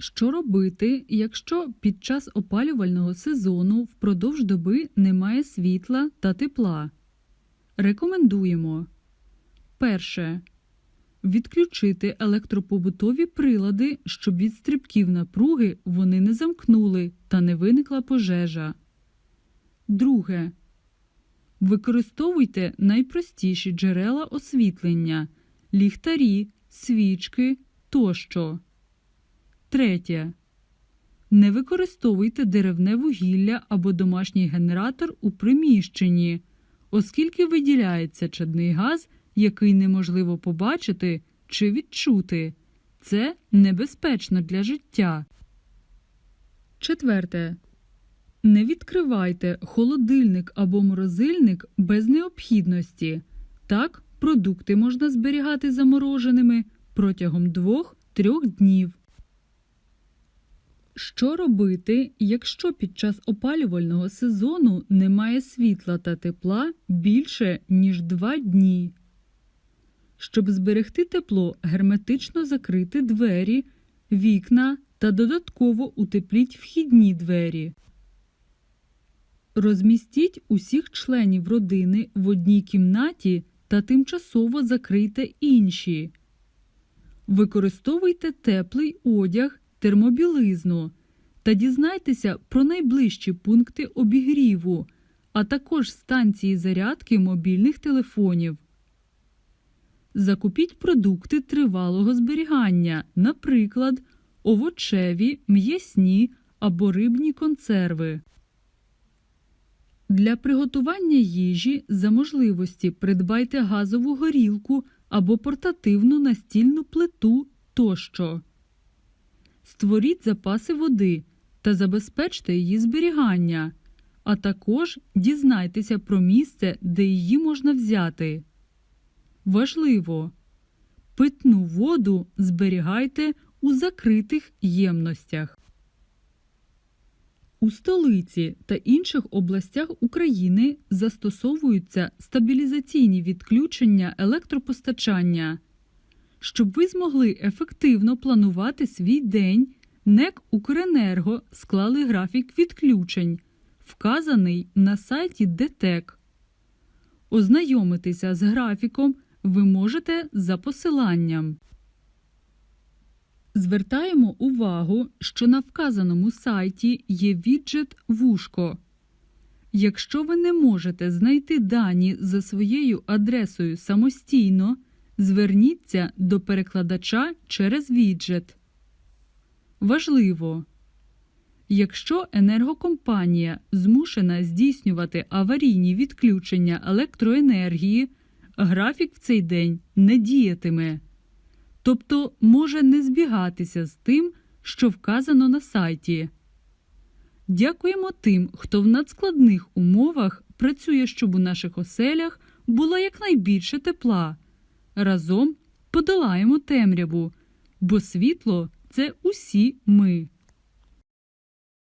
Що робити, якщо під час опалювального сезону впродовж доби немає світла та тепла? Рекомендуємо перше. Відключити електропобутові прилади, щоб від стрибків напруги вони не замкнули та не виникла пожежа. Друге. Використовуйте найпростіші джерела освітлення ліхтарі, свічки тощо. Третє. Не використовуйте деревне вугілля або домашній генератор у приміщенні, оскільки виділяється чадний газ, який неможливо побачити чи відчути. Це небезпечно для життя. Четверте. Не відкривайте холодильник або морозильник без необхідності. Так, продукти можна зберігати замороженими протягом 2-3 днів. Що робити, якщо під час опалювального сезону немає світла та тепла більше, ніж 2 дні? Щоб зберегти тепло, герметично закрити двері, вікна та додатково утепліть вхідні двері. Розмістіть усіх членів родини в одній кімнаті та тимчасово закрийте інші. Використовуйте теплий одяг, термобілизну та дізнайтеся про найближчі пункти обігріву, а також станції зарядки мобільних телефонів. Закупіть продукти тривалого зберігання, наприклад, овочеві, м'ясні або рибні консерви. Для приготування їжі за можливості придбайте газову горілку або портативну настільну плиту тощо. Створіть запаси води та забезпечте її зберігання, а також дізнайтеся про місце, де її можна взяти. Важливо! Питну воду зберігайте у закритих ємностях. У столиці та інших областях України застосовуються стабілізаційні відключення електропостачання. Щоб ви змогли ефективно планувати свій день, НЕК Укренерго склали графік відключень, вказаний на сайті ДТЕК. Ознайомитися з графіком ви можете за посиланням. Звертаємо увагу, що на вказаному сайті є віджит Вушко. Якщо ви не можете знайти дані за своєю адресою самостійно, зверніться до перекладача через віджит. Важливо! Якщо енергокомпанія змушена здійснювати аварійні відключення електроенергії, графік в цей день не діятиме тобто може не збігатися з тим, що вказано на сайті. Дякуємо тим, хто в надскладних умовах працює, щоб у наших оселях було якнайбільше тепла. Разом подолаємо темряву, бо світло це усі ми.